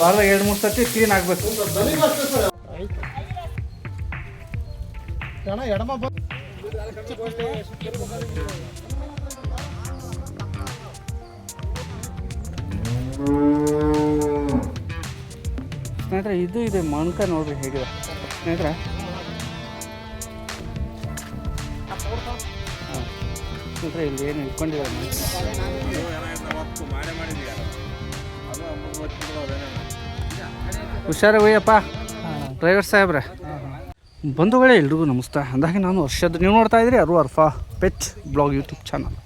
ವಾರದಾಗ ಎರಡು ಮೂರು ಸರ್ತಿ ಕ್ಲೀನ್ ಆಗಬೇಕು. ಸ್ನೇಹಿತರೆ ಇದು ಇದೆ ಮಣ್ಕ ನೋಡ್ರಿ ಹೇಗಿದೆ ಸ್ನೇಹಿತರೆ. ಸ್ನೇಹಿತರೆ ಇಲ್ಲಿ ಏನು ಇಟ್ಕೊಂಡಿದ್ದಾರೆ ಹುಷಾರ ಒಯ್ಯಪ್ಪ ಡ್ರೈವರ್ ಸಾಹೇಬ್ರೆ. ಬಂಧುಗಳೇ ಎಲ್ರಿಗೂ ನಮಸ್ತೆ. ಅಂದಾಗೆ ನಾನು ವರ್ಷದ ನೀವು ನೋಡ್ತಾ ಇದ್ರಿ ಅರು ಅರ್ಫಾ ಪೆಚ್ ಬ್ಲಾಗ್ ಯೂಟ್ಯೂಬ್ ಚಾನಲ್.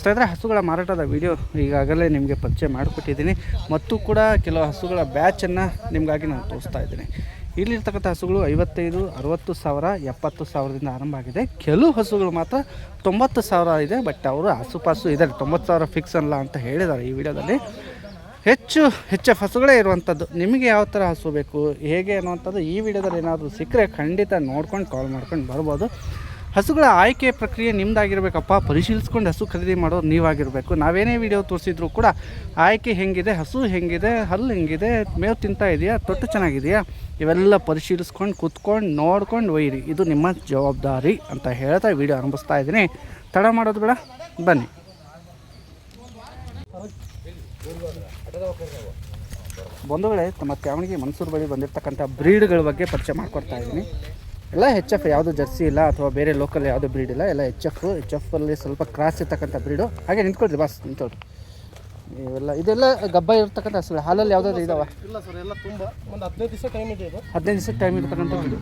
ಸ್ನೇಹಿತರೆ ಹಸುಗಳ ಮಾರಾಟದ ವಿಡಿಯೋ ಈಗಾಗಲೇ ನಿಮಗೆ ಪರಿಚಯ ಮಾಡಿಕೊಟ್ಟಿದ್ದೀನಿ. ಮತ್ತು ಕೂಡ ಕೆಲವು ಹಸುಗಳ ಬ್ಯಾಚನ್ನು ನಿಮಗಾಗಿ ನಾನು ತೋರಿಸ್ತಾ ಇದ್ದೀನಿ. ಇಲ್ಲಿರ್ತಕ್ಕಂಥ ಹಸುಗಳು ಐವತ್ತೈದು ಅರುವತ್ತು ಸಾವಿರ ಎಪ್ಪತ್ತು ಸಾವಿರದಿಂದ ಆರಂಭ ಆಗಿದೆ. ಕೆಲವು ಹಸುಗಳು ಮಾತ್ರ ತೊಂಬತ್ತು ಸಾವಿರ ಇದೆ ಬಟ್ ಅವರು ಆಸುಪಾಸು ಇದ್ದಾರೆ. ತೊಂಬತ್ತು ಸಾವಿರ ಫಿಕ್ಸ್ ಅಲ್ಲ ಅಂತ ಹೇಳಿದ್ದಾರೆ ಈ ವಿಡಿಯೋದಲ್ಲಿ. ಹೆಚ್ಚು ಹೆಚ್ಚು ಹಸುಗಳೇ ಇರುವಂಥದ್ದು. ನಿಮಗೆ ಯಾವ ಥರ ಹಸು ಬೇಕು, ಹೇಗೆ ಅನ್ನುವಂಥದ್ದು ಈ ವಿಡಿಯೋದಲ್ಲಿ ಏನಾದರೂ ಸಿಕ್ಕರೆ ಖಂಡಿತ ನೋಡ್ಕೊಂಡು ಕಾಲ್ ಮಾಡ್ಕೊಂಡು ಬರ್ಬೋದು. ಹಸುಗಳ ಆಯ್ಕೆ ಪ್ರಕ್ರಿಯೆ ನಿಮ್ಮದಾಗಿರ್ಬೇಕಪ್ಪ ಪರಿಶೀಲಿಸ್ಕೊಂಡು ಹಸು ಖರೀದಿ ಮಾಡೋರು ನೀವಾಗಿರಬೇಕು. ನಾವೇನೇ ವಿಡಿಯೋ ತೋರಿಸಿದ್ರು ಕೂಡ ಆಯ್ಕೆ ಹೆಂಗಿದೆ, ಹಸು ಹೆಂಗಿದೆ, ಹಲ್ಲು ಹೆಂಗಿದೆ, ಮೇವು ತಿಂತಾ ಇದೆಯಾ, ತೊಟ್ಟು ಚೆನ್ನಾಗಿದೆಯಾ, ಇವೆಲ್ಲ ಪರಿಶೀಲಿಸ್ಕೊಂಡು ಕೂತ್ಕೊಂಡು ನೋಡ್ಕೊಂಡು ಒಯ್ಯಿರಿ. ಇದು ನಿಮ್ಮ ಜವಾಬ್ದಾರಿ ಅಂತ ಹೇಳ್ತಾ ವಿಡಿಯೋ ಆರಂಭಿಸ್ತಾ ಇದ್ದೀನಿ. ತಡ ಮಾಡೋದು ಬೇಡ, ಬನ್ನಿ. ಬಂಧುಗಳೇ ತಮ್ಮ ತ್ಯಾವಣಿಗೆ ಮನ್ಸೂರು ಬಳಿ ಬಂದಿರತಕ್ಕಂಥ ಬ್ರೀಡ್ಗಳ ಬಗ್ಗೆ ಪರಿಚಯ ಮಾಡಿಕೊಡ್ತಾ ಇದ್ದೀನಿ. ಎಲ್ಲ ಹೆಚ್ ಎಫ್ ಯಾವುದು ಜರ್ಸಿ ಇಲ್ಲ ಅಥವಾ ಬೇರೆ ಲೋಕಲ್ ಯಾವುದು ಬ್ರೀಡ್ ಇಲ್ಲ ಎಲ್ಲ ಎಚ್ ಎಫ್ ಎಚ್ ಎಫಲ್ಲಿ ಸ್ವಲ್ಪ ಕ್ರಾಸ್ ಇರ್ತಕ್ಕಂಥ ಬ್ರೀಡು. ಹಾಗೆ ನಿಂತ್ಕೊಳ್ರಿ ಬಾಸ್ ನಿಂತ್ಕೊಳ್ರಿ. ಇವೆಲ್ಲ ಇದೆಲ್ಲ ಗಬ್ಬ ಇರ್ತಕ್ಕಂಥ ಹಸುಗಳು ಹಾಲಲ್ಲಿ ಯಾವುದಾದ್ರು ಇದಾವೆ? ಇಲ್ಲ ಸರ್ ಎಲ್ಲ ತುಂಬ ಒಂದು ಹದಿನೈದು ದಿವಸ ಟೈಮ್ ಇದೆ ಇದು. ಹದಿನೈದು ದಿವಸ ಟೈಮ್ ಇರ್ತಕ್ಕಂಥ ಬ್ರೀಡು.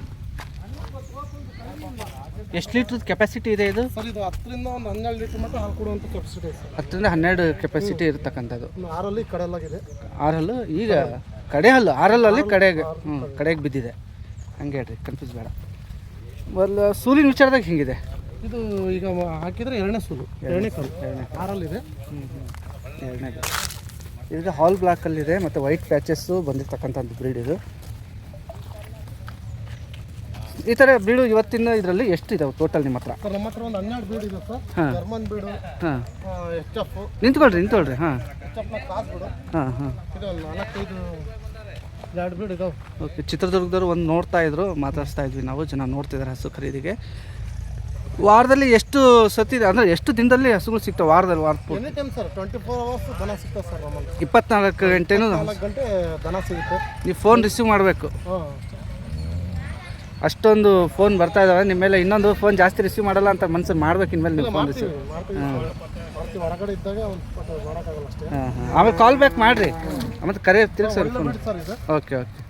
ಎಷ್ಟು ಲೀಟ್ರ್ ಕೆಪಾಸಿಟಿ ಇದೆ ಇದು? ಸರ್ ಇದು ಹತ್ತರಿಂದ ಒಂದು ಹನ್ನೆರಡು ಲೀಟರ್ ಮಟ್ಟ ಹಾಲು ಕೊಡುವಂಥ ಕೆಪಾಸಿಟಿ ಇದೆ ಸರ್. ಹತ್ತರಿಂದ ಹನ್ನೆರಡು ಕೆಪಾಸಿಟಿ ಇರತಕ್ಕಂಥದ್ದು. ಇನ್ನು ಆರಲ್ಲಿ ಕಡೆಯಲ್ಲಾಗಿದೆ. ಆರ್ ಹಲ್ಲು ಈಗ ಕಡೆ ಹಲ್ಲು ಆರಲ್ಲಲ್ಲಿ ಕಡೆಗೆ ಹ್ಞೂ ಕಡೆಗೆ ಬಿದ್ದಿದೆ. ಹಂಗೆ ಹೇಳ್ರಿ ಕನ್ಫ್ಯೂಸ್ ಬೇಡ. ಮೊದಲು ಸೂಲಿನ ವಿಚಾರದಾಗ ಹಿಂಗಿದೆ? ಇದು ಈಗ ಹಾಕಿದ್ರೆ ಎರಡನೇ ಸೂಲು ಎರಡನೇ ಕಲ್ಲು. ಎರಡನೇ ಆರಲ್ಲಿದೆ. ಎರಡನೇದು ಇದು ಹಾಲ್ ಬ್ಲಾಕಲ್ಲಿದೆ ಮತ್ತು ವೈಟ್ ಪ್ಯಾಚಸ್ಸು ಬಂದಿರ್ತಕ್ಕಂಥದ್ದು ಬ್ರೀಡ್ ಇದು. ಈ ಥರ ಬೀಡು ಇವತ್ತಿನ ಇದರಲ್ಲಿ ಎಷ್ಟು ಇದಾವೆ ಟೋಟಲ್ ನಿಮ್ಮ ಹತ್ರ? ಸರ್ ನಮ್ಮ ಹತ್ರ ಒಂದು ಹನ್ನೆರಡು ಬೀಡು ಇದೆ ಸರ್. ಹಾಂ. ಜರ್ಮನ್ ಬೀಡು ಹಾಂ. ಎಚ್ ಎಫ್ ನಿಂತ್ಕೊಳ್ರಿ ನಿಂತ್ಕೊಳ್ರಿ ಹಾಂ. ಎಚ್ ಎಫ್ನ ಕಾಸ್ ಬೀಡು. ಹಾಂ ಹಾಂ. ಇದು ಒಂದು ನಾಲ್ಕೈದು ಎರಡು ಬೀಡು ಇದಾವೆ. ಓಕೆ ಚಿತ್ರದುರ್ಗದವ್ರು ಒಂದು ನೋಡ್ತಾ ಇದ್ರು ಮಾತಾಡ್ಸ್ತಾ ಇದ್ವಿ ನಾವು ಜನ ನೋಡ್ತಿದ್ದಾರೆ ಹಸು ಖರೀದಿಗೆ. ವಾರದಲ್ಲಿ ಎಷ್ಟು ಸತಿ ಅಂದರೆ ಎಷ್ಟು ದಿನದಲ್ಲಿ ಹಸುಗಳು ಸಿಗ್ತವೆ ವಾರದಲ್ಲಿ ವಾರ ಪೂರ್ತಿ? Any time sir twenty four hours ದನ ಸಿಗ್ತದೆ ಸರ್ ನಮ್ಮಲ್ಲಿ. ಇಪ್ಪತ್ನಾಲ್ಕು ಗಂಟೆನೂ ನಾಲ್ಕು ಗಂಟೆ ದನ ಸಿಗುತ್ತೆ. ನೀವು ಫೋನ್ ರಿಸೀವ್ ಮಾಡಬೇಕು. ಹಾಂ. ಅಷ್ಟೊಂದು ಫೋನ್ ಬರ್ತಾ ಇದಾವೆ. ನಿಮ್ಮ ಮೇಲೆ ಇನ್ನೊಂದು ಫೋನ್ ಜಾಸ್ತಿ ರಿಸೀವ್ ಮಾಡಲ್ಲ ಅಂತ ಮನ್ಸು ಮಾಡ್ಬೇಕು ಇನ್ಮೇಲೆ ನೀವು ಫೋನ್ ರಿಸೀವ್ ಹಾಂ. ಹಾಂ ಆಮೇಲೆ ಕಾಲ್ ಬ್ಯಾಕ್ ಮಾಡಿರಿ. ಮತ್ತೆ ಕರೆ ಫೋನ್ ಸರ್ ಇದು. ಓಕೆ ಓಕೆ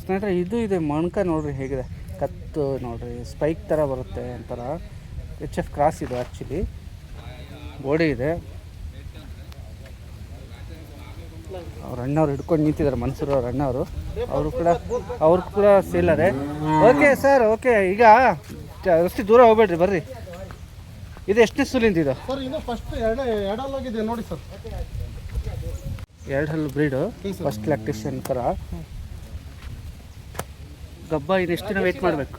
ಸ್ನೇಹಿತರೆ ಇದು ಇದೆ ಮಣ್ಕ ನೋಡ್ರಿ ಹೇಗಿದೆ. ಕತ್ತು ನೋಡ್ರಿ ಸ್ಪೈಕ್ ಥರ ಬರುತ್ತೆ ಒಂಥರ ಎಚ್ ಎಫ್ ಕ್ರಾಸ್ ಇದು ಆ್ಯಕ್ಚುಲಿ ಗೋಡೆ ಇದೆ. ಅವ್ರ ಅಣ್ಣವ್ರು ಹಿಡ್ಕೊಂಡು ನಿಂತಿದ್ದಾರೆ ಮನ್ಸೂರು ಅವ್ರ ಅಣ್ಣವರು. ಅವರು ಕೂಡ ಅವ್ರು ಕೂಡ ಸೇಲರೇ ಓಕೆ ಸರ್ ಓಕೆ. ಈಗ ಜಾಸ್ತಿ ದೂರ ಹೋಗ್ಬೇಡ್ರಿ ಬರ್ರಿ. ಇದು ಎಷ್ಟನೇ ಸುಲಿಂದ ಇದು? ಸರ್ ಇದು ಫಸ್ಟ್ ಎರಡೇ ಎರಡಲ್ಲಾಗಿದೆ ನೋಡಿ ಸರ್. ಎರಡು ಹಲ್ಲು ಬ್ರೀಡು ಹ್ಞೂ. ಫಸ್ಟ್ ಲ್ಯಾಕ್ಟೇಷನ್ ಥರ ಗಬ್ಬ ಇನ್ನು ಎಷ್ಟು ದಿನ ವೇಟ್ ಮಾಡಬೇಕು?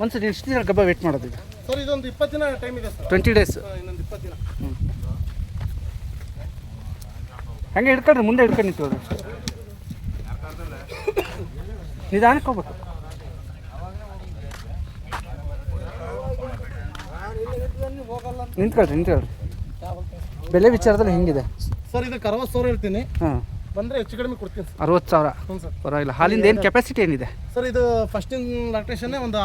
ಮನ್ಸೂರು ಎಷ್ಟು ದಿನ ಗಬ್ಬ ವೇಟ್ ಮಾಡೋದು ಇದು? ಸರ್ ಇದೊಂದು ಇಪ್ಪತ್ತು ದಿನ ಟೈಮ್ ಇದೆ ಸರ್. ಟ್ವೆಂಟಿ ಡೇಸ್ ಇನ್ನೊಂದು ಇಪ್ಪತ್ತು ದಿನ. ಹಂಗೆ ಹಿಡ್ಕೊಳ್ರಿ ಮುಂದೆ ಹಿಡ್ಕೊಂಡು ನಿಂತು ನಿಧಾನಕ್ಕೆ ಹೋಗ್ಬೇಕು. ನಿಂತ್ಕೊಳ್ರಿ ನಿಂತ್ಕೊಳ್ರಿ. ಬೆಲೆ ವಿಚಾರದಲ್ಲಿ ಹೆಂಗಿದೆ? ಸರ್ ಇದು ಅರವತ್ತು ಸಾವಿರ ಹೇಳ್ತೀನಿ ಹಾಂ. ಬಂದರೆ ಹೆಚ್ಚು ಕಡಿಮೆ ಕೊಡ್ತೀನಿ ಸರ್. ಅರವತ್ತು ಸಾವಿರ. ಹ್ಞೂ ಸರ್. ಪರವಾಗಿಲ್ಲ. ಹಾಲಿಂದ ಏನು ಕೆಪಾಸಿಟಿ ಏನಿದೆ? ಸರ್ ಇದು ಫಸ್ಟಿನ ಲ್ಯಾಕ್ಟೇಷನ್ನೇ ಒಂದು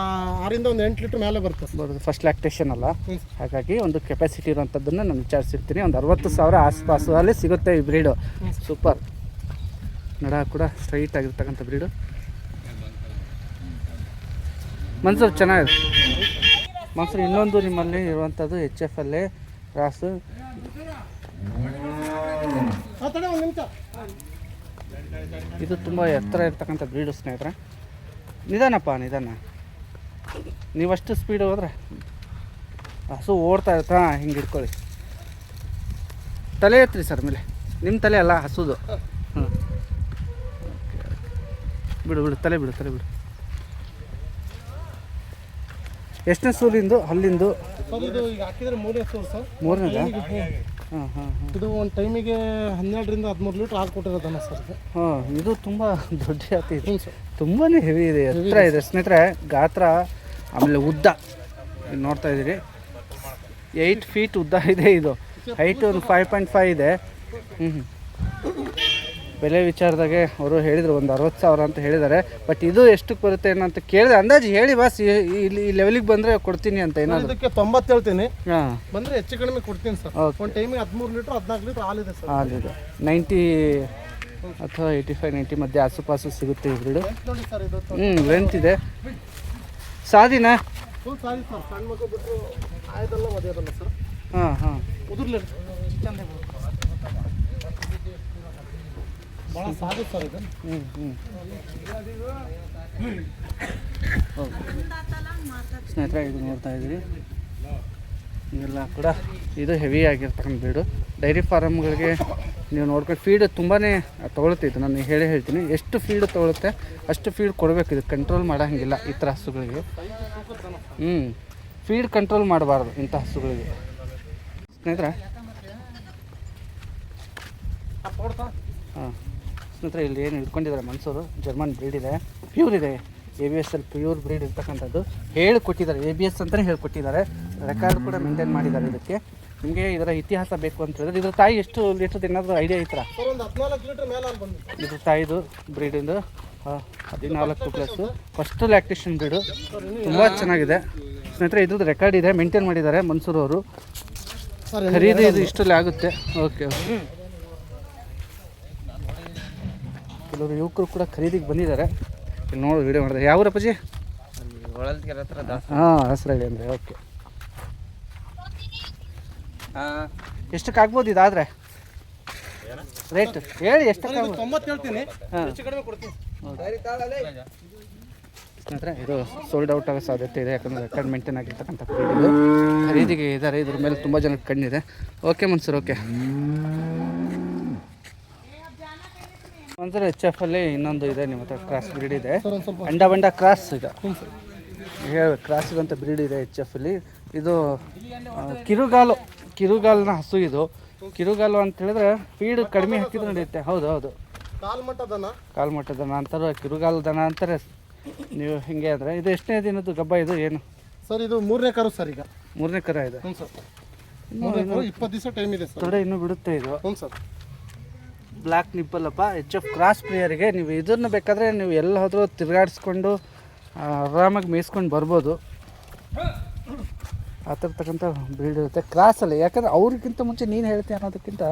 ಆರಿಂದ ಒಂದು ಎಂಟು ಲೀಟ್ರ್ ಮೇಲೆ ಬರುತ್ತೆ ಸರ್. ಬರೋದು ಫಸ್ಟ್ ಲ್ಯಾಕ್ಟೇಷನ್ ಅಲ್ಲ. ಹ್ಞೂ ಸರ್. ಹಾಗಾಗಿ ಒಂದು ಕೆಪಾಸಿಟಿ ಇರುವಂಥದ್ದನ್ನು ನಾನು ವಿಚಾರಿಸಿರ್ತೀನಿ. ಒಂದು ಅರವತ್ತು ಸಾವಿರ ಆಸ್ಪಾಸು ಅಲ್ಲಿ ಸಿಗುತ್ತೆ ಈ ಬ್ರೀಡು ಸೂಪರ್ ನಡ ಕೂಡ ಸ್ಟ್ರೈಟ್ ಆಗಿರ್ತಕ್ಕಂಥ ಬ್ರೀಡು ಮನ್ಸೂರು ಚೆನ್ನಾಗಿದೆ. ಮನ್ಸೂರು ಇನ್ನೊಂದು ನಿಮ್ಮಲ್ಲಿ ಇರುವಂಥದ್ದು ಎಚ್ ಎಫ್ ಅಲ್ಲೇ ರಾಸು. ಇದು ತುಂಬ ಎತ್ತರ ಇರ್ತಕ್ಕಂಥ ಬ್ರೀಡು ಸ್ನೇಹಿತರೆ. ನಿಧಾನಪ್ಪ ನಿಧಾನ. ನೀವಷ್ಟು ಸ್ಪೀಡ್ ಹೋದ್ರೆ ಹಸು ಓಡ್ತಾ ಇರ್ತಾ ಹಿಂಗೆ ಹಿಡ್ಕೊಳ್ಳಿ. ತಲೆ ಎತ್ತಿರಿ ಸರ್ ಮೇಲೆ. ನಿಮ್ಮ ತಲೆ ಅಲ್ಲ ಹಸುದು. ಹ್ಞೂ ಬಿಡು ಬಿಡು ತಲೆ ಬಿಡು ತಲೆ ಬಿಡು. ಎಷ್ಟನೇ ಸೂಲಿಂದು? ಅಲ್ಲಿಂದು ಮೂರನೇ ಹಾಂ ಹಾಂ ಇದು ಒಂದು ಟೈಮಿಗೆ ಹನ್ನೆರಡರಿಂದ ಹದಿಮೂರು ಲೀಟ್ರ್ ಹಾಲು ಕೊಟ್ಟಿರೋದನ್ನ ಸರ್ ಇದು. ಹಾಂ ಇದು ತುಂಬ ದೊಡ್ಡ ಜಾತಿ ಇದೆ. ಹ್ಞೂ ಸರ್. ತುಂಬಾ ಹೆವಿ ಇದೆ. ಎತ್ತರ ಇದೆ. ಸ್ನೇಹಿತರೆ ಗಾತ್ರ ಆಮೇಲೆ ಉದ್ದ. ಇಲ್ಲಿ ನೋಡ್ತಾ ಇದ್ದೀರಿ. ಏಯ್ಟ್ ಫೀಟ್ ಉದ್ದ ಇದೆ ಇದು. ಹೈಟ್ ಒಂದು ಫೈವ್ ಪಾಯಿಂಟ್ ಫೈವ್ ಇದೆ. ಹ್ಞೂ ಬೆಲೆ ವಿಚಾರದಾಗೆ ಅವರು ಹೇಳಿದರು ಒಂದು ಅರವತ್ತು ಸಾವಿರ ಅಂತ ಹೇಳಿದ್ದಾರೆ. ಬಟ್ ಇದು ಎಷ್ಟಕ್ಕೆ ಬರುತ್ತೆ ಏನೋ ಅಂತ ಕೇಳಿದೆ. ಅಂದಾಜು ಹೇಳಿ ಬಾಸ್ ಈ- ಇಲ್ಲಿ ಈ ಲೆವೆಲಿಗೆ ಬಂದರೆ ಕೊಡ್ತೀನಿ ಅಂತ ಏನಾದ್ರು. ಇದಕ್ಕೆ ತೊಂಬತ್ತು ಹೇಳ್ತೀನಿ. ಹಾಂ. ಬಂದರೆ ಹೆಚ್ಚು ಕಡಿಮೆ ಕೊಡ್ತೀನಿ ಸರ್. ಒಂದು ಟೈಮಿಗೆ ಹದಿಮೂರು ಲೀಟ್ರ್ ಹದಿನಾಲ್ಕು ಲೀಟ್ರ್ ಹಾಲಿದೆ ಸರ್. ಹಾಲಿದೆ. ನೈಂಟಿ ಅಥವಾ ಏಯ್ಟಿ ಫೈವ್ ನೈಂಟಿ ಮಧ್ಯೆ ಆಸುಪಾಸು ಸಿಗುತ್ತೆ ಈ ಬ್ರೀಡು ನೋಡಿ ಸರ್ ಇದು. ಹ್ಞೂ ಲೆಂತ್ ಇದೆ. ಸಾದಿನಾ ಫುಲ್ ಸಾರಿ ಸರ್. ಸಣ್ಣ ಮಗು ಬಿಟ್ಟು ಆಯ್ದಲ್ಲ ಮದುವೆದಲ್ಲ ಸರ್. ಹಾಂ ಹಾಂ. ಉದುರ್ಲಿ. ಚಂದ ಭಾಳ ಸಾಧು ಸರ್ ಇದು. ಹ್ಞೂ ಹ್ಞೂ ಸ್ನೇಹಿತರೆ ಇದು ನೋಡ್ತಾ ಇದ್ದೀರಿ. ಇವೆಲ್ಲ ಕೂಡ ಇದು ಹೆವಿ ಆಗಿರ್ತಕ್ಕಂಥ ಬೀಡು. ಡೈರಿ ಫಾರಮ್ಗಳಿಗೆ ನೀವು ನೋಡ್ಕೊಂಡು ಫೀಡ್ ತುಂಬಾ ತೊಗೊಳುತ್ತೆ ಇದು. ನಾನು ಹೇಳಿ ಹೇಳ್ತೀನಿ. ಎಷ್ಟು ಫೀಡ್ ತೊಗೊಳುತ್ತೆ ಅಷ್ಟು ಫೀಡ್ ಕೊಡಬೇಕು. ಇದು ಕಂಟ್ರೋಲ್ ಮಾಡೋಂಗಿಲ್ಲ ಈ ಥರ ಹಸುಗಳಿಗೆ. ಹ್ಞೂ ಫೀಡ್ ಕಂಟ್ರೋಲ್ ಮಾಡಬಾರ್ದು ಇಂಥ ಹಸುಗಳಿಗೆ. ಸ್ನೇಹಿತರೆ. ಹಾಂ. ಸ್ನೇಹಿತರೆ ಇಲ್ಲಿ ಏನು ಇಟ್ಕೊಂಡಿದ್ದಾರೆ ಮನ್ಸೂರು? ಜರ್ಮನ್ ಬ್ರೀಡ್ ಇದೆ. ಪ್ಯೂರ್ ಇದೆ. ಎ ಬಿ ಎಸ್ ಅಲ್ಲಿ ಪ್ಯೂರ್ ಬ್ರೀಡ್ ಇರ್ತಕ್ಕಂಥದ್ದು. ಹೇಳಿಕೊಟ್ಟಿದ್ದಾರೆ. ಎ ಬಿ ಎಸ್ ಅಂತಲೇ ಹೇಳ್ಕೊಟ್ಟಿದ್ದಾರೆ. ರೆಕಾರ್ಡ್ ಕೂಡ ಮೇಂಟೈನ್ ಮಾಡಿದ್ದಾರೆ ಇದಕ್ಕೆ. ನಿಮಗೆ ಇದರ ಇತಿಹಾಸ ಬೇಕು ಅಂತ ಹೇಳಿದ್ರೆ ಇದ್ರ ತಾಯಿ ಎಷ್ಟು ಲೀಟ್ರದ್ದು ಏನಾದರೂ ಐಡಿಯಾ ಐತ್ರ ಇದ್ರ ತಾಯಿದು ಬ್ರೀಡಿಂದು ಹದಿನಾಲ್ಕು ಪ್ಲಸ್ಸು ಫಸ್ಟ್ ಲ್ಯಾಕ್ಟೇಷನ್ ಬ್ರೀಡು ತುಂಬ ಚೆನ್ನಾಗಿದೆ. ಸ್ನೇಹಿತರೆ ಇದ್ರದ್ದು ರೆಕಾರ್ಡ್ ಇದೆ. ಮೇಂಟೈನ್ ಮಾಡಿದ್ದಾರೆ ಮನ್ಸೂರು ಅವರು. ಖರೀದಿ ಇದು ಇಷ್ಟಲ್ಲಿ ಆಗುತ್ತೆ. ಓಕೆ ಓಕೆ ಕೆಲವರು ಯುವಕರು ಕೂಡ ಖರೀದಿಗೆ ಬಂದಿದ್ದಾರೆ. ನೋಡಿ ವಿಡಿಯೋ ಮಾಡಿದೆ. ಯಾವ ದಾಸ ಹಾಂ ಹಸ್ರಳ್ಳಿ ಅಂದರೆ ಓಕೆ ಎಷ್ಟಕ್ಕೆ ಆಗ್ಬೋದು ಇದಾದರೆ ರೇಟ್ ಹೇಳಿ ಎಷ್ಟಕ್ಕೆ ಹೇಳ್ತೀನಿ. ಸ್ನೇಹಿತರೆ ಇದು ಸೋಲ್ಡ್ ಔಟ್ ಆಗೋ ಸಾಧ್ಯತೆ ಇದೆ ಯಾಕಂದರೆ ರೆಕಾರ್ಡ್ ಮೇಂಟೈನ್ ಆಗಿರ್ತಕ್ಕಂಥ ಖರೀದಿಗೆ ಇದ್ದಾರೆ ಇದ್ರ ಮೇಲೆ ತುಂಬ ಜನಕ್ಕೆ ಕಣ್ಣಿದೆ. Okay Mansur okay Mansoor H F ಅಲ್ಲಿ ಇನ್ನೊಂದು ಇದೆ ನಿಮ್ಮ ಹತ್ರ ಕ್ರಾಸ್ ಬ್ರೀಡ್ ಇದೆ. ಅಂಡ ಬಂಡ ಕ್ರಾಸ್ ಈಗ. ಹೇಳಿ ಕ್ರಾಸ್ ಅಂತ ಕ್ರಾಸಿಗಂತ ಬ್ರೀಡ್ ಇದೆ ಎಚ್ ಎಫ್ ಅಲ್ಲಿ. ಇದು ಕಿರುಗಾಲು ಕಿರುಗಾಲಿನ ಹಸು ಇದು. ಕಿರುಗಾಲು ಅಂತ ಹೇಳಿದ್ರೆ ಫೀಡ್ ಕಡಿಮೆ ಹಾಕಿದ್ರೆ ನಡೆಯುತ್ತೆ. ಹೌದು ಹೌದು. ಕಾಲ್ಮಟ್ಟ ದನ ಅಂತಾರೆ ಕಿರುಗಾಲು ದನ ಅಂತಾರೆ. ನೀವು ಹಿಂಗೆ ಅಂದರೆ ಇದು ಎಷ್ಟನೇ ದಿನದ್ದು ಗಬ್ಬ ಇದು ಏನು? ಸರ್ ಇದು ಮೂರನೇ ಕರು ಸರ್ ಈಗ. ಮೂರನೇ ಕರ ಇದೆ. ಹ್ಞೂ ಸರ್. ಮೂರನೇ ಕರು ಇಪ್ಪತ್ತು ದಿವಸ ಟೈಮ್ ಇದೆ ಸರ್. ತೊಡೆ ಇನ್ನೂ ಬಿಡುತ್ತೆ ಇದು. ಹ್ಞೂ ಸರ್. ಬ್ಲ್ಯಾಕ್ ನಿಪ್ಪಲ್ಲಪ್ಪ ಎಚ್ ಎಫ್ ಕ್ರಾಸ್ ಪ್ಲೇಯರಿಗೆ ನೀವು ಇದನ್ನು ಬೇಕಾದರೆ ನೀವು ಎಲ್ಲ ಹೋದರೂ ತಿರುಗಾಡಿಸ್ಕೊಂಡು ಆರಾಮಾಗಿ ಮೇಯಿಸ್ಕೊಂಡು ಬರ್ಬೋದು. ಆ ಥರತಕ್ಕಂಥ ತಕ್ಕಂಥ ಬ್ರೀಡ್ ಇರುತ್ತೆ ಕ್ರಾಸಲ್ಲಿ ಯಾಕಂದ್ರೆ ಅವ್ರಿಗಿಂತ ಮುಂಚೆ ನೀನು ಹೇಳ್ತೀಯ ಅನ್ನೋದಕ್ಕಿಂತ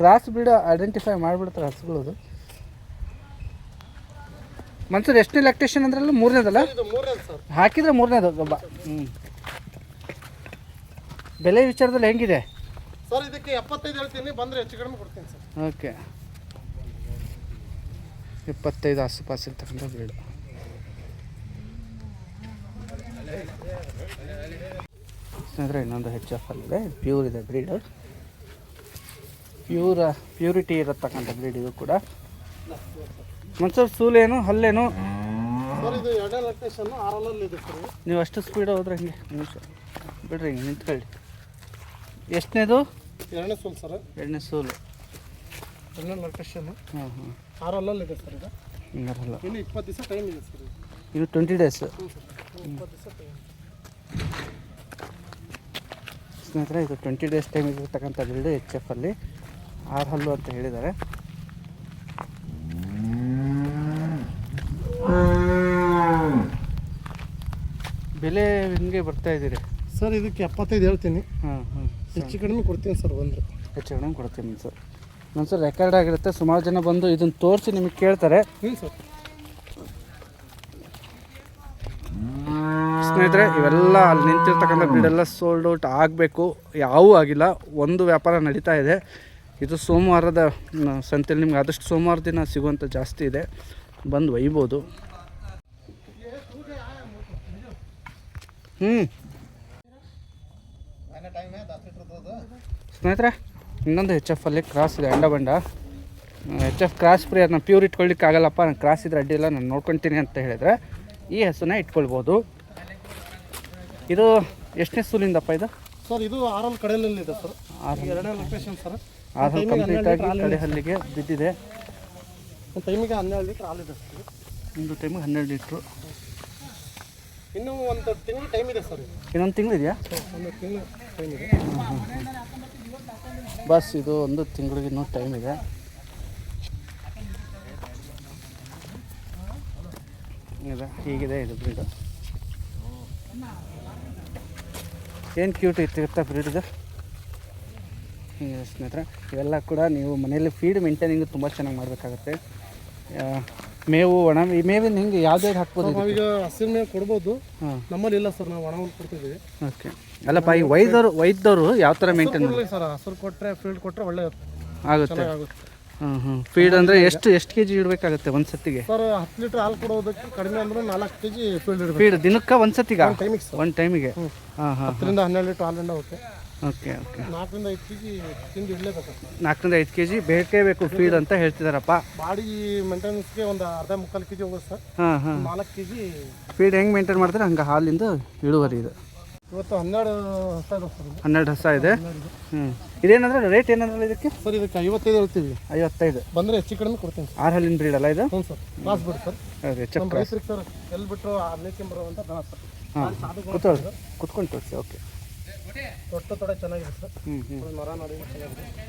ಕ್ರಾಸ್ ಬ್ರೀಡ್ ಐಡೆಂಟಿಫೈ ಮಾಡಿಬಿಡ್ತಾರೆ ಹಸುಗಳದು ಮನ್ಸೂರ್ ಎಷ್ಟನೇ ಲ್ಯಾಕ್ಟೇಷನ್ ಅಂದ್ರಲ್ಲ ಮೂರನೇದಲ್ಲ? ಹಾಕಿದ್ರೆ ಮೂರನೇದು ಗಬ್ಬ. ಹ್ಞೂ ಬೆಲೆ ವಿಚಾರದಲ್ಲಿ ಹೆಂಗಿದೆ? ಸರ್ ಇದಕ್ಕೆ ಎಪ್ಪತ್ತೈದು ಹೇಳ್ತೀನಿ ಬಂದರೆ ಹೆಚ್ಚು ಕಡಿಮೆ ಕೊಡ್ತೀನಿ ಸರ್. ಓಕೆ. ಇಪ್ಪತ್ತೈದು ಆಸುಪಾಸು ಇರ್ತಕ್ಕಂಥ ಬ್ರೀಡ್ ಸ್ನೇಹಿತರೆ ಇನ್ನೊಂದು ಹೆಚ್ ಎಫ್ ಅಲ್ಲಿದೆ ಪ್ಯೂರ್ ಇದೆ ಬ್ರೀಡ್ ಪ್ಯೂರ ಪ್ಯೂರಿಟಿ ಇರತಕ್ಕಂಥ ಬ್ರೀಡ್ ಇದು ಕೂಡ. ಮನ್ಸರ್ ಸೂಲೇನು ಹಲ್ಲೇನು? ನೀವು ಅಷ್ಟು ಸ್ಪೀಡ್ ಹೋದ್ರೆ ಹಿಂಗೆ? ನಿಮಿಷ. ಬಿಡ್ರಿ ಹಿಂಗೆ ನಿಂತ್ಕೊಳ್ಳಿ. ಎಷ್ಟನೇದು? ಎರಡನೇ ಸೂಲ್ ಸರ್. ಎರಡನೇ ಸೂಲು. ಎರಡನೇ ಲೊಕೇಶನ್ ಹಾಂ ಹಾಂ ಆರಲ್ಲಲ್ಲಿ ಇದೆ ಸರ್ ಇದು. ಹಿಂಗಾರಲ್ಲ ಇನ್ನು ಇಪ್ಪತ್ತು ದಿವಸ ಟೈಮ್ ಇದೆ ಸರ್ ಇದು. ಇದು ಟ್ವೆಂಟಿ ಡೇಸ್ ಇಪ್ಪತ್ತು ದಿವಸ ಟೈಮ್ ಸ್ನೇಹಿತರೆ ಇದು ಟ್ವೆಂಟಿ ಡೇಸ್ ಟೈಮ್ ಇರತಕ್ಕಂಥ ಬಿಲ್ಡು ಎಚ್ ಎಫ್ ಅಲ್ಲಿ ಆರ್ ಹಲ್ಲು ಅಂತ ಹೇಳಿದ್ದಾರೆ. ಬೆಲೆ ಹಿಂಗೆ ಬರ್ತಾ ಇದ್ದೀರಿ? ಸರ್ ಇದಕ್ಕೆ ಎಪ್ಪತ್ತೈದು ಹೇಳ್ತೀನಿ. ಹಾಂ ಹಾಂ ಹೆಚ್ಚು ಕಡಿಮೆ ಕೊಡ್ತೀನಿ ಸರ್ ಬಂದರೆ ಹೆಚ್ಚು ಕಡಿಮೆ ಕೊಡ್ತೀನಿ ಸರ್. ಸರ್ ರೆಕಾರ್ಡ್ ಆಗಿರುತ್ತೆ. ಸುಮಾರು ಜನ ಬಂದು ಇದನ್ನು ತೋರಿಸಿ ನಿಮಗೆ ಕೇಳ್ತಾರೆ. ಸ್ನೇಹಿತರೆ ಇವೆಲ್ಲ ಅಲ್ಲಿ ನಿಂತಿರ್ತಕ್ಕಂಥ ಬೀಡೆಲ್ಲ ಸೋಲ್ಡ್ ಔಟ್ ಆಗಬೇಕು. ಯಾವೂ ಆಗಿಲ್ಲ. ಒಂದು ವ್ಯಾಪಾರ ನಡೀತಾ ಇದೆ. ಇದು ಸೋಮವಾರದ ಸಂತೆಯಲ್ಲಿ ನಿಮ್ಗೆ ಆದಷ್ಟು ಸೋಮವಾರ ದಿನ ಸಿಗುವಂಥ ಜಾಸ್ತಿ ಇದೆ. ಬಂದು ಒಯ್ಬೋದು. ಹ್ಞೂ ಸ್ನೇಹಿತರೆ ಇನ್ನೊಂದು ಹೆಚ್ ಎಫ್ ಅಲ್ಲಿ ಕ್ರಾಸ್ ಇದೆ ಅಂಡ ಬಂಡ. ಎಚ್ ಎಫ್ ಕ್ರಾಸ್ ಫ್ರೀ ಅದನ್ನ ಪ್ಯೂರ್ ಇಟ್ಕೊಳ್ಳಿಕ್ಕೆ ಆಗಲ್ಲಪ್ಪ ನಾನು ಕ್ರಾಸ್ ಇದ್ರೆ ಅಡ್ಡಿ ಇಲ್ಲ ನಾನು ನೋಡ್ಕೊತೀನಿ ಅಂತ ಹೇಳಿದ್ರೆ ಈ ಹಸುನ ಇಟ್ಕೊಳ್ಬೋದು. ಇದು ಎಷ್ಟನೇ ಸೂಲಿಂದಪ್ಪ ಇದು? ಸರ್ ಇದು ಆರಲ್ ಕಡೆಯಲ್ಲಿ ಇದೆ ಸರ್. ಆರ್ ಎರಡನೇ ಲೊಕೇಶನ್ ಸರ್. ಆರಲ್ ಕಂಪ್ಲೀಟ್ ಆಗಿ ಬಿದ್ದಿದೆ. ಒಂದು ಟೈಮಿಗೆ ಹನ್ನೆರಡು ಲೀಟ್ರ್ ಹಾಲಿದೆ ಸರ್. ಒಂದು ಟೈಮಿಗೆ ಹನ್ನೆರಡು ಲೀಟ್ರು. ಇನ್ನೂ ಒಂದು ತಿಂಗಳು ಟೈಮ್ ಇದೆ ಸರ್ ಇನ್ನೊಂದು ಇನ್ನೊಂದು ತಿಂಗಳಿದೆಯಾ ಒಂದು ತಿಂಗಳು ಟೈಮ್ ಇದೆ. ಬಸ್ ಇದು ಒಂದು ತಿಂಗಳಿಗೆ ಇನ್ನೂ ಟೈಮ್ ಇದೆ. ಇದೆ ಹೀಗಿದೆ ಇದು ಬ್ರೀಡು ಏನು ಕ್ಯೂಟ್ ಇತ್ತಿರುತ್ತೆ ಬ್ರೀಡ್ ಇದು? ಹಿಂಗೆ ಸ್ನೇಹಿತರೆ ಇವೆಲ್ಲ ಕೂಡ ನೀವು ಮನೆಯಲ್ಲಿ ಫೀಡ್ ಮೇಂಟೈನಿಂಗ್ ತುಂಬ ಚೆನ್ನಾಗಿ ಮಾಡಬೇಕಾಗುತ್ತೆ. ಮೇವು ಒಣ ಈ ಮೇವಿನ ಹಿಂಗೆ ಯಾವ್ದು ಹಾಕ್ಬೋದು ನಾವು ನಾವೀಗ ಹಸಿರು ಮೇವು ಕೊಡ್ಬೋದು. ಹಾಂ. ನಮ್ಮಲ್ಲಿ ಇಲ್ಲ ಸರ್ ನಾವು ಒಣ ಒಂದು ಕೊಡ್ತಿದ್ದೀವಿ. ಓಕೆ ಅಲ್ಲಪ್ಪ ಈ ವೈದ್ಯರು ವೈದ್ಯರು ಯಾವ ಥರ ಮೇಂಟೈನ್ ಸರ್ ಹಸಿರು ಕೊಟ್ಟರೆ ಫೀಲ್ಡ್ ಕೊಟ್ಟರೆ ಒಳ್ಳೆ ಆಗುತ್ತೆ. ಚೆನ್ನಾಗುತ್ತೆ ಹ್ಞೂ ಹ್ಞೂ ಫೀಡ್ ಅಂದರೆ ಎಷ್ಟು ಎಷ್ಟು ಕೆ ಜಿ ಇಡಬೇಕಾಗುತ್ತೆ ಒಂದು ಸತಿಗೆ? ಸರ್ ಹತ್ತು ಲೀಟ್ರ್ ಹಾಲು ಕೊಡೋದಕ್ಕೆ ಕಡಿಮೆ ಅಂದ್ರೆ ನಾಲ್ಕು ಕೆ ಜಿ ಫೀಲ್ಡ್ ಇಡಬೇಕು. ಫೀಡ್ ದಿನಕ್ಕೆ ಒಂದು ಸತಿಗ? ಟೈಮಿಗೆ ಒಂದು ಟೈಮಿಗೆ ಹಾಂ ಹಾಂ ಹತ್ತರಿಂದ ಹನ್ನೆರಡು ಲೀಟ್ರ್ ಹಾಲಿಂದ ಓಕೆ ಓಕೆ ಓಕೆ. ನಾಲ್ಕರಿಂದ ಐದು ಕೆ ಜಿ ತಿಂದು ಇಡಲೇಬೇಕು. ನಾಲ್ಕರಿಂದ ಐದು ಕೆ ಜಿ ಬೇಕೇ ಬೇಕು ಫೀಡ್ ಅಂತ ಹೇಳ್ತಿದಾರಪ್ಪ. ಬಾಡಿ ಮೇಂಟೆನೆನ್ಸ್ಗೆ ಒಂದು ಅರ್ಧ ಮುಕ್ಕಾಲು ಕೆ ಜಿ ಹೋಗುತ್ತೆ ಸರ್. ಹಾಂ ಹಾಂ. ನಾಲ್ಕು ಕೆ ಜಿ ಫೀಡ್ ಹೆಂಗೆ ಮೇಂಟೈನ್ ಮಾಡಿದ್ರೆ ಹಂಗೆ ಹಾಲಿಂದ ಇಳುವರಿ ಇದು. ಇವತ್ತು ಹನ್ನೆರಡು ಹೊಸ ಇದೆ ಸರ್. ಹನ್ನೆರಡು ಹಸ ಇದೆ? ಹ್ಞೂ ಇದೇನಂದ್ರೆ ರೇಟ್ ಏನಂದ್ರೆ ಇದಕ್ಕೆ? ಸರ್ ಇದಕ್ಕೆ ಐವತ್ತೈದು ಹೇಳ್ತೀವಿ. ಐವತ್ತೈದು. ಬಂದರೆ ಹೆಚ್ಚು ಕಡಿಮೆ ಕೊಡ್ತೀನಿ ಸರ್. ಆರು ಹಾಲಿನ ಬ್ರೀಡ್ ಅಲ್ಲ ಇದು? ಹ್ಞೂ ಸರ್. ಕ್ಲಾಸ್ ಬಿಡಿ ಸರ್. ಅದೇ ನಮ್ಮ ರೈತರಿಗೆ ಸರ್ ಎಲ್ಲಿ ಬಿಟ್ಟರು ಅಂತ ದನ ಸರ್. ಹಾಂ. ಕೂತ್ಕೊಳ್ಳಿ. ಕುತ್ಕೊಂಡು ತೋರಿಸಿ ಓಕೆ. ತೊಟ್ಟು ತೊಡೆ ಚೆನ್ನಾಗಿದೆ ಸರ್. ಹ್ಞೂ ಹ್ಞೂ ನರ ನೋಡಿ ಚೆನ್ನಾಗಿದೆ.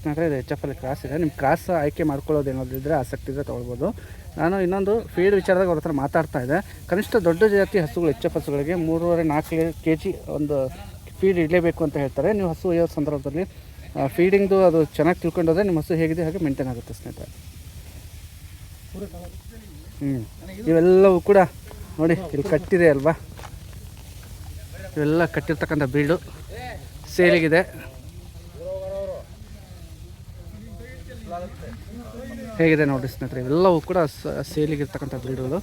ಸ್ನೇಹಿತರೆ ಇದು ಎಚ್ ಎಫ್ ಅಲ್ಲಿ ಕ್ರಾಸ್ ಇದೆ. ನಿಮ್ಮ ಕ್ರಾಸ್ ಆಯ್ಕೆ ಮಾಡ್ಕೊಳ್ಳೋದು ಏನಾದರೂ ಇದ್ದರೆ ಆಸಕ್ತಿ ಇದ್ದರೆ ತೊಗೊಳ್ಬೋದು. ನಾನು ಇನ್ನೊಂದು ಫೀಡ್ ವಿಚಾರದಾಗ ಅವ್ರ ಹತ್ರ ಮಾತಾಡ್ತಾ ಇದ್ದೆ. ಕನಿಷ್ಠ ದೊಡ್ಡ ಜಾತಿ ಹಸುಗಳು ಎಫ್ ಹಸುಗಳಿಗೆ ಮೂರುವರೆ ನಾಲ್ಕು ಕೆ ಜಿ ಒಂದು ಫೀಡ್ ಇಡಲೇಬೇಕು ಅಂತ ಹೇಳ್ತಾರೆ. ನೀವು ಹಸು ಒಯ್ಯೋ ಸಂದರ್ಭದಲ್ಲಿ ಫೀಡಿಂಗ್ದು ಅದು ಚೆನ್ನಾಗಿ ತಿಳ್ಕೊಂಡೋದ್ರೆ ನಿಮ್ಮ ಹಸು ಹೇಗಿದೆ ಹಾಗೆ ಮೇಂಟೈನ್ ಆಗುತ್ತೆ ಸ್ನೇಹಿತರೆ. ಹ್ಞೂ ಇವೆಲ್ಲವೂ ಕೂಡ ನೋಡಿ, ಇಲ್ಲಿ ಕಟ್ಟಿದೆ ಅಲ್ವಾ? ಇವೆಲ್ಲ ಕಟ್ಟಿರ್ತಕ್ಕಂಥ ಬೀಡು ಸೇಲಿಗಿದೆ. ಹೇಗಿದೆ ನೋಡಿ ಸ್ನೇಹಿತರೆ, ಇವೆಲ್ಲವೂ ಕೂಡ ಸೇಲಿಗಿರ್ತಕ್ಕಂಥ ಬ್ರೀಡ್ಗಳು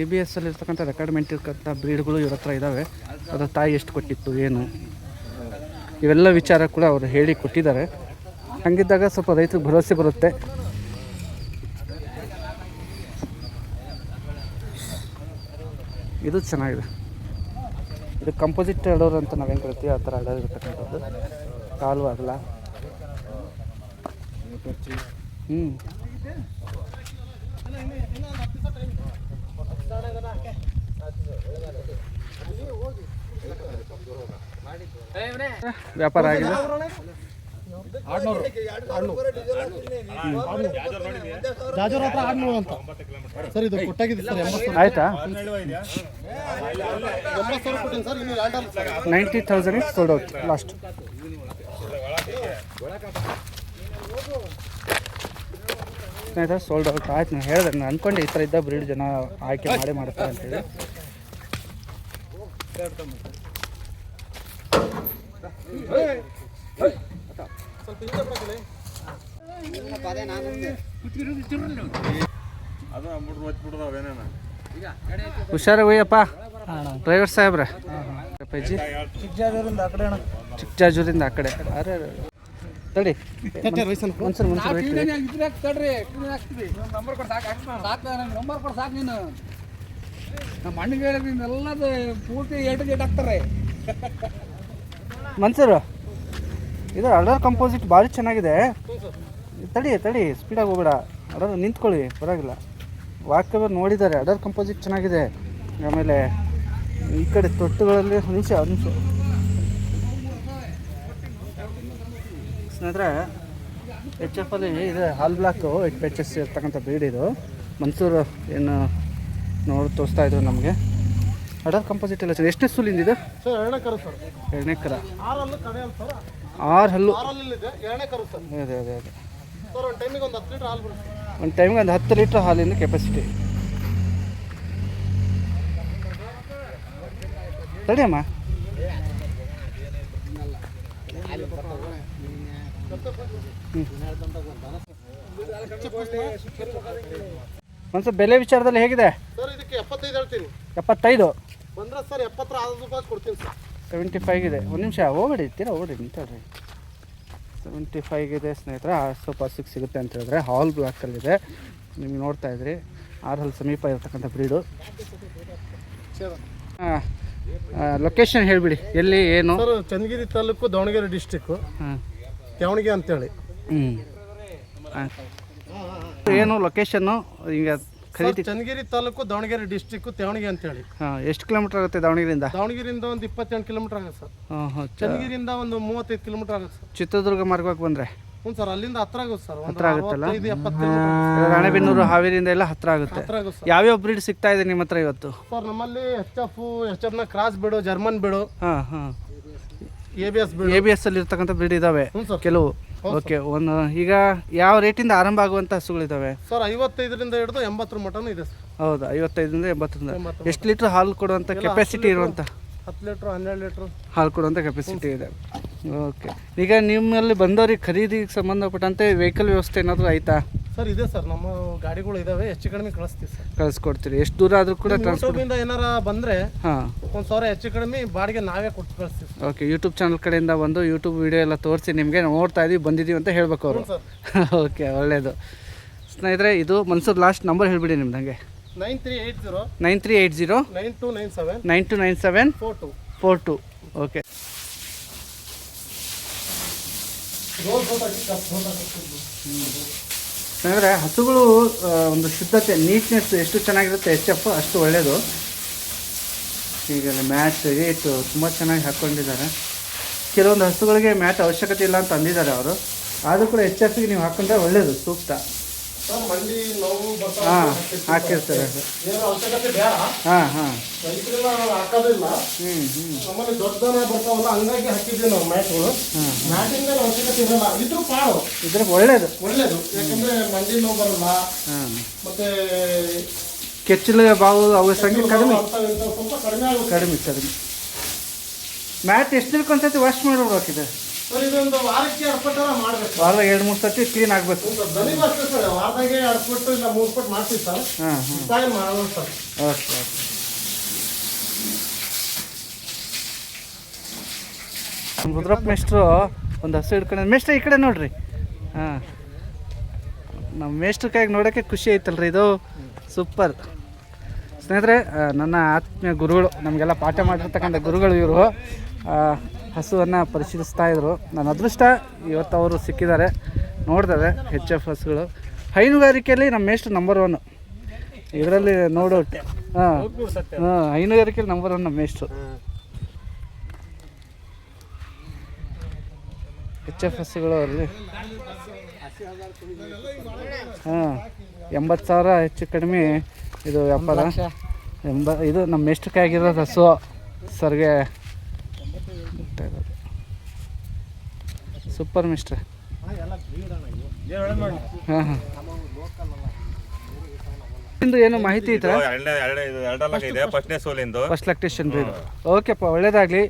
ಎ ಬಿ ಎಸ್ ಇರ್ತಕ್ಕಂಥ ರೆಕಾರ್ಡ್ಮೆಂಟ್ ಇರ್ತಕ್ಕಂಥ ಬ್ರೀಡ್ಗಳು ಇವ್ರ ಹತ್ರ ಇದ್ದಾವೆ ಅದರ ತಾಯಿ ಎಷ್ಟು ಕೊಟ್ಟಿತ್ತು, ಏನು? ಇವೆಲ್ಲ ವಿಚಾರ ಕೂಡ ಅವರು ಹೇಳಿ ಕೊಟ್ಟಿದ್ದಾರೆ. ಹಂಗಿದ್ದಾಗ ಸ್ವಲ್ಪ ರೈತರಿಗೆ ಭರವಸೆ ಬರುತ್ತೆ. ಇದು ಚೆನ್ನಾಗಿದೆ. ಇದು ಕಂಪೋಸಿಟ್ ಅಡೋರ್ ಅಂತ ನಾವೇನು ಕರಿತೀವಿ ಆ ಥರ ಅಡೋರ್ ಇರ್ತಕ್ಕಂಥದ್ದು ಕಾಲು ಅಗಲ. ಹ್ಞೂ ವ್ಯಾಪಾರ ಆಗಿದೆ ಜಾಜೂರ್ ಹತ್ರ ಆರ್ನೂರು ಅಂತ. ಸರ್ ಇದು ಕೊಟ್ಟಾಗಿದೆ ಸರ್ ಎಂಬತ್ತು ಆಯ್ತಾ ಆಯಿತಾ? ಎಂಬತ್ತು ಸಾವಿರ ಕೊಟ್ಟಿನಿ ಸರ್ ಇನ್ನು ಎರಡು ninety thousand sold out last ಸ್ನೇಹಿತರೆ ಸೋಲ್ಡ್ ಔಟ್ ಆಯ್ತು ನಾನು ಹೇಳಿದೆ ನಾನು ಅಂದ್ಕೊಂಡೆ ಈ ಥರ ಇದ್ದ ಬ್ರೀಡ್ ಜನ ಆಯ್ಕೆ ಮಾಡಿ ಮಾಡ್ತಾರೆ ಅಂತೇಳಿ ಹುಷಾರಾಗಿ ಹೋಯ್ಯಪ್ಪ. ಡ್ರೈವರ್ ಸಾಹೇಬ್ರೆ. ಅಪ್ಪಾಜಿ. ಚಿಕ್ಕಜಾಜೂರಿಂದ ಆ ಕಡೆ. ಅಣ್ಣ ಚಿಕ್ಕಜಾಜೂರಿಂದ ಆ ಕಡೆ ಅರೆ ತಡಿ. ನಂಬರ್ ಕೊಟ್ಟು ಸಾಕು ಸಾಕು ನಂಬರ್ ಕೊಟ್ಟು ಸಾಕು ನೀನು. ನಮ್ಮ ಅಣ್ಣಗೆ ಹೇಳಿದ್ರೆ ಎಲ್ಲದು ಪೂರ್ತಿ ಏಟು ಗೇಟ್ ಹಾಕ್ತಾರೆ. ಮನ್ಸೂರು? ಇದು ಅಡರ್ ಕಂಪೋಸಿಟ್ ಭಾರಿ ಚೆನ್ನಾಗಿದೆ. ತಡಿ ತಡಿ ಸ್ಪೀಡಾಗಿ ಹೋಗಬೇಡ. ಅಡರ್ ನಿಂತ್ಕೊಳ್ಳಿ ಪರವಾಗಿಲ್ಲ. ವಾಕ್ಯ ನೋಡಿದ್ದಾರೆ ಅಡರ್ ಕಂಪೋಸಿಟ್ ಚೆನ್ನಾಗಿದೆ. ಆಮೇಲೆ ಈ ಕಡೆ ತೊಟ್ಟುಗಳಲ್ಲಿ ನಿಮಿಷ ನಿಮಿಷ. ಸ್ನೇಹಿತರೆ ಎಚ್ ಎಫ್ ಅಲ್ಲಿ ಇದೆ ಹಾಲ್ ಬ್ಲಾಕು ಎಚ್ ಎಚ್ ಎಸ್ ಇರ್ತಕ್ಕಂಥ ಬೀಡ್ ಇದು. ಮನ್ಸೂರು ಏನು ನೋಡಿ ತೋರಿಸ್ತಾ ಇದ್ರು ನಮಗೆ. ಅಡರ್ ಕಂಪೋಸಿಟ್ ಎಲ್ಲ ಸರ್ ಎಷ್ಟು ಸುಲಿಂದಿದೆ ಇದು? ಸರ್ ಎರಡನೇ ಕರ ಸರ್. ಎರಡನೇ ಕರ. ಆರು ಹಲ್ಲು. ಎರಡನೇ ಕರು ಸರ್. ಅದೇ ಅದೇ ಅದೇ ಸರ್ ಒಂದು ಟೈಮಿಗೆ ಒಂದು ಹತ್ತು ಲೀಟ್ರ್ ಹಾಲು ಬರುತ್ತೆ ಒಂದು ಟೈಮಿಗೆ ಒಂದು ಹತ್ತು ಲೀಟ್ರ್ ಹಾಲಿನ ಕೆಪಾಸಿಟಿ ತಡಿಯಮ್ಮ ಒಂದು ಬೆಲೆ ವಿಚಾರದಲ್ಲಿ ಹೇಗಿದೆ? ಸರ್ ಇದಕ್ಕೆ ಎಪ್ಪತ್ತೈದು ಸೆವೆಂಟಿ ಫೈವ್ ಇದೆ. ಒಂದು ನಿಮಿಷ ಹೋಗ್ಬೇಡಿ ಇರ್ತೀರಾ? ಓಡಿ ನಿಂತಳ್ರಿ ಸೆವೆಂಟಿ ಫೈವ್ಗಿದೆ ಸ್ನೇಹಿತರೆ ಸೂಪರ್ ಸಿಕ್ಸ್ ಸಿಗುತ್ತೆ ಅಂತ ಹೇಳಿದ್ರೆ ಹಾಲ್ ಬ್ಲಾಕಲ್ಲಿದೆ ನಿಮ್ಗೆ ನೋಡ್ತಾ ಇದ್ರಿ ಆರ್ಹಲ್ ಸಮೀಪ ಇರತಕ್ಕಂಥ ಬ್ರೀಡು ಲೊಕೇಶನ್ ಹೇಳಿಬಿಡಿ ಎಲ್ಲಿ ಏನು? ಸರ್ ಚನ್ನಗಿರಿ ತಾಲೂಕು ದಾವಣಗೆರೆ ಡಿಸ್ಟಿಕ್ಕು ಹಾಂ ತ್ಯಾವಣಿಗೆ ಅಂತೇಳಿ. ಹ್ಞೂ ಏನು ಲೊಕೇಶನ್ನು ಈಗ ಖರೀದಿ ಚನ್ನಗಿರಿ ತಾಲೂಕು ದಾವಣಗೆರೆ ಡಿಸ್ಟಿಕ್ಕು ತೆವಣಿಗೆ ಅಂತೇಳಿ. ಹಾಂ ಎಷ್ಟು ಕಿಲೋಮೀಟರ್ ಆಗುತ್ತೆ ದಾವಣಗೆರೆಯಿಂದ? ದಾವಣಗೆರೆಯಿಂದ ಒಂದು ಇಪ್ಪತ್ತೆಂಟು ಕಿಲೋಮೀಟರ್ ಆಗುತ್ತೆ ಸರ್. ಹಾಂ ಹಾಂ ಚನ್ನಗಿರಿಯಿಂದ ಒಂದು ಮೂವತ್ತೈದು ಕಿಲೋಮೀಟರ್ ಆಗುತ್ತೆ ಸರ್. ಚಿತ್ರದುರ್ಗ ಮಾರ್ಗಕ್ಕೆ ಬಂದರೆ? ಹ್ಞೂ ಸರ್ ಅಲ್ಲಿಂದ ಹತ್ರ ಆಗುತ್ತೆ ಸರ್. ಹತ್ರ ಆಗುತ್ತಲ್ಲ? ರಾಣೆಬೆನ್ನೂರು ಹಾವೇರಿಯಿಂದ ಎಲ್ಲ ಹತ್ರ ಆಗುತ್ತೆ. ಹತ್ರ ಆಗುತ್ತೆ ಯಾವ್ಯಾವ ಬ್ರೀಡ್ ಸಿಗ್ತಾ ಇದೆ ನಿಮ್ಮ ಹತ್ರ ಇವತ್ತು? ಸರ್ ನಮ್ಮಲ್ಲಿ ಎಚ್ ಎಫ್ ಎಚ್ ಎಫ್ನ ಕ್ರಾಸ್ ಬಿಡು ಜರ್ಮನ್ ಬಿಡು ಹಾಂ ಹಾಂ. A B S A B S ಅಲ್ಲಿ ಇರ್ತಕ್ಕಂಥ ಬ್ರೀಡ್ ಇದಾವೆ. ಕೆಲವು ಓಕೆ ಒಂದು ಈಗ ಯಾವ ರೇಟಿಂದ ಆರಂಭ ಆಗುವಂಥ ಹಸುಗಳಿದಾವೆ ಸರ್ ಐವತ್ತೈದರಿಂದ ಹಿಡಿದು ಎಂಬತ್ತರ ಮಟನೂ ಇದೆ ಸರ್. ಹೌದಾ ಐವತ್ತೈದರಿಂದ ಎಂಬತ್ತರಿಂದ. ಎಂಬತ್ತು. ಎಷ್ಟು ಲೀಟ್ರ್ ಹಾಲು ಕೊಡುವಂಥ ಕೆಪಾಸಿಟಿ ಇರುವಂಥ ಹತ್ತು ಲೀಟ್ರ್ ಹನ್ನೆರಡು ಲೀಟ್ರ್. ಹಾಲು ಕೊಡುವಂಥ ಕೆಪಾಸಿಟಿ ಇದೆ. ಓಕೆ ಈಗ ನಿಮ್ಮಲ್ಲಿ ಬಂದವ್ರಿಗೆ ಖರೀದಿಗೆ ಸಂಬಂಧಪಟ್ಟಂತೆ ವೆಹಿಕಲ್ ವ್ಯವಸ್ಥೆ ಏನಾದರೂ ಆಯ್ತಾ? ಸರ್ ಇದೆ ಸರ್. ನಮ್ಮ ಗಾಡಿಗಳು ಇದಾವೆ. ಹೆಚ್ಚು ಕಡಿಮೆ ಕಳಿಸ್ತೀವಿ ಸರ್. ಕಳಿಸ್ಕೊಡ್ತೀರಿ. ಎಷ್ಟು ದೂರ ಆದರೂ ಕೂಡ ಟ್ರಾನ್ಸ್ಪೋರ್ಟ್ ಯೂಟ್ಯೂಬಿಂದ ಏನಾರ ಬಂದರೆ ಹಾಂ. ಒಂದು ಸಾವಿರ ಹೆಚ್ಚು ಕಡಿಮೆ ಬಾಡಿಗೆ ನಾವೇ ಕೊಟ್ಟು ಕಳಿಸ್ತೀವಿ ಓಕೆ ಯೂಟ್ಯೂಬ್ ಚಾನಲ್ ಕಡೆಯಿಂದ ಬಂದು ಯೂಟ್ಯೂಬ್ ವಿಡಿಯೋ ಎಲ್ಲ ತೋರಿಸಿ ನಿಮಗೆ ನೋಡ್ತಾ ಇದೀವಿ ಬಂದಿದ್ದೀವಿ ಅಂತ ಹೇಳ್ಬೇಕು ಅವರು. ಸರ್. ಓಕೆ ಒಳ್ಳೆಯದು ಸ್ನೇಹಿತರೆ ಇದು ಮನ್ಸೂರ್ ಲಾಸ್ಟ್ ನಂಬರ್ ಹೇಳಿಬಿಡಿ ನಿಮ್ದು ಹಂಗೆ. Nine three eight zero nine three eight zero nine two nine seven nine two nine seven four two. Four two. Okay ಸ್ನೇಹಿತರೆ ಹಸುಗಳು ಒಂದು ಶುದ್ಧತೆ ನೀಟ್ನೆಸ್ ಎಷ್ಟು ಚೆನ್ನಾಗಿರುತ್ತೆ ಎಚ್ ಎಫ್ ಅಷ್ಟು ಒಳ್ಳೆಯದು ಈಗ ಮ್ಯಾಟ್ ಏಟು ತುಂಬ ಚೆನ್ನಾಗಿ ಹಾಕ್ಕೊಂಡಿದ್ದಾರೆ ಕೆಲವೊಂದು ಹಸುಗಳಿಗೆ ಮ್ಯಾಟ್ ಅವಶ್ಯಕತೆ ಇಲ್ಲ ಅಂತ ಅಂದಿದ್ದಾರೆ ಅವರು. ಆದರೂ ಕೂಡ ಎಚ್ ಎಫ್ಗೆ ನೀವು ಹಾಕೊಂಡ್ರೆ ಒಳ್ಳೆಯದು ಸೂಕ್ತ. ಹಾಂ ಹಾಕಿರ್ತಾರೆ ಹಾಂ ಹಾಂ. ಹ್ಞೂ ಹ್ಞೂ ನಮ್ಮಲ್ಲಿ ದೊಡ್ಡದನ ಬರ್ತಾವಲ್ಲ ಹಂಗಾಗಿ ಹಾಕಿದ್ವಿ ನಾವು ಮ್ಯಾಟ್ಗಳು. ಮ್ಯಾಟಿಂದ ಅವಶ್ಯಕತೆ ಇರಲ್ಲ. ಇದ್ರೂ ಒಳ್ಳೇದು. ಒಳ್ಳೇದು. ಯಾಕಂದ್ರೆ ಮಂಡಿ ನೋವು ಬರಲ್ಲ. ಹಾಂ. ಮತ್ತೆ ಕೆಚ್ಚಲು ಬಾವು ಅವು ಸಂಖ್ಯೆ ಕಡಿಮೆ. ಸ್ವಲ್ಪ ಕಡಿಮೆ ಕಡಿಮೆ ಕಡಿಮೆ. ಮ್ಯಾಟ್ ಎಷ್ಟು ದಿನಕ್ಕೆ ಒಂದ್ಸತಿ ವಾಶ್ ಮಾಡಿಬಿಡ್ಬೇಕಿದೆ ಸರ್ ಇದೊಂದು ವಾರಕ್ಕೆ ಅರ್ಪಟ್ಟಾರ ಮಾಡ್ಬೇಕು. ವಾರದಾಗ ಎರಡು ಮೂರು ಸರ್ತಿ ಕ್ಲೀನ್ ಆಗಬೇಕು. ದನಿಗೂ ಅಷ್ಟೇ ಸರ್ ವಾರದಾಗೆ ಎರಡು ಕೊಟ್ಟು ಇಲ್ಲ ಮೂರು ಕೊಟ್ಟು ಮಾಡ್ತೀವಿ ಸರ್. ಹಾಂ ಹಾಂ. ಸರ್. Okay okay. ರುದ್ರಪ್ಪ ಮೇಷ್ಟ್ರು ಒಂದು ಹಸು ಹಿಡ್ಕೊಂಡು ಮೇಷ್ಟ್ರ ಈ ಕಡೆ ನೋಡ್ರಿ. ಹಾಂ. ನಮ್ಮ ಮೇಷ್ಟ್ರ ಕೈಗೆ ನೋಡೋಕ್ಕೆ ಖುಷಿ ಐತಲ್ರಿ ಇದು. ಸೂಪರ್. ಸ್ನೇಹಿತರೆ ನನ್ನ ಆತ್ಮೀಯ ಗುರುಗಳು ನಮಗೆಲ್ಲ ಪಾಠ ಮಾಡಿರ್ತಕ್ಕಂಥ ಗುರುಗಳು ಇವರು. ಹಸುವನ್ನು ಪರಿಶೀಲಿಸ್ತಾ ಇದ್ರು. ನನ್ನ ಅದೃಷ್ಟ, ಇವತ್ತು ಅವರು ಸಿಕ್ಕಿದ್ದಾರೆ. ನೋಡ್ತಾರೆ ಹೆಚ್ ಎಫ್ ಹಸುಗಳು. ಹೈನುಗಾರಿಕೆಯಲ್ಲಿ ನಮ್ಮ ಮೇಷ್ಟ್ರು ನಂಬರ್ ಒನ್ ಇದರಲ್ಲಿ ನೋಡು, ಹಾಂ ಹಾಂ ಹೈನುಗಾರಿಕೆಯಲ್ಲಿ ನಂಬರ್ ಒನ್ ನಮ್ಮ ಮೇಷ್ಟ್ರು. ಎಚ್ ಎಫ್ ಹಸುಗಳು ಅಲ್ಲಿ. ಹಾಂ, ಎಂಬತ್ತು ಸಾವಿರ ಹೆಚ್ಚು ಕಡಿಮೆ ಇದು ವ್ಯಾಪಾರ. ಎಂಬ, ಇದು ನಮ್ಮ ಮೇಷ್ಟ್ರಕ್ಕಾಗಿರೋದು ಹಸು. ಸರ್ಗೆ ಸೂಪರ್ ಮಿಸ್ಟ್ರೆ ಹಾಂ ಹಾಂ. ಏನು ಮಾಹಿತಿ ಇದು ಫಸ್ಟ್ನೇ ಸೋಲಿಂದು ಫಸ್ಟ್ ಲ್ಯಾಕ್ಟೇಷನ್ ಬ್ರೀಡ್ ಓಕೆಪ್ಪ ಒಳ್ಳೇದಾಗಲಿ.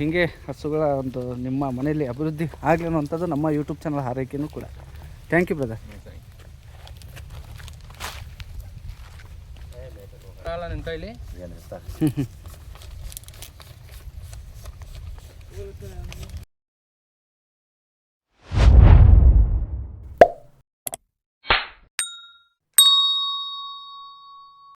ಹೀಗೆ ಹಸುಗಳ ಒಂದು ನಿಮ್ಮ ಮನೆಯಲ್ಲಿ ಅಭಿವೃದ್ಧಿ ಆಗಲಿ ಅನ್ನೋಂಥದ್ದು ನಮ್ಮ ಯೂಟ್ಯೂಬ್ ಚಾನಲ್ ಹಾರೈಕೆನೂ ಕೂಡ. ಥ್ಯಾಂಕ್ ಯು ಬ್ರದರ್ ನಿಂತ ಕೈಲಿ